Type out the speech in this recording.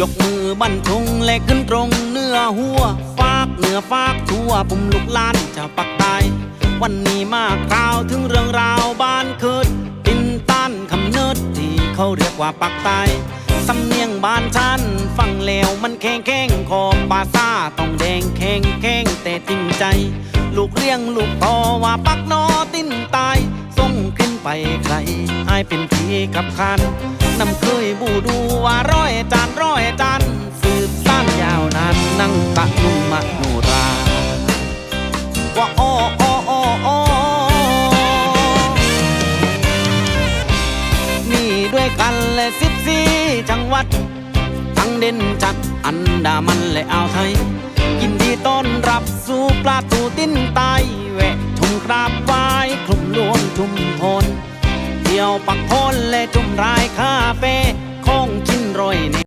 ยกมือบันทงและขึ้นตรงเนื้อหัว ฟากเหนือฟากทั่วปุ่มลูกลานจะปักใต้วันนี้มากล่าวถึงเรื่องราวบ้านเกิดตินต้านคำเนิดที่เขาเรียกว่าปักใต้สำเนียงบ้านฉันฟังแล้วมันแข็งแข็งขอปาซาต้องแดงแข็งแข็งแต่จริงใจ ลูกเลี้ยงลูกต่อว่าปักนอติ้นตายส่งขึ้นไปใครให้เป็นผีกับคันนำเคยบูดูว่าร้ อยจานร้อยจานสืบสานยาวนานนั่งตะลุงมโนราว่าอ้ออ้ออ้ออ้อมีด้วยกันและสิบสี่จังหวัด ทั้งเด่นจัดอันดามันและอ่าวไทย ยินดีต้อนรับสู่ปลาตูติ้นไตแวะชมกราบไหว้คลุมรวมชุมพลเที่ยวปักพลและจุมรายคาเฟ่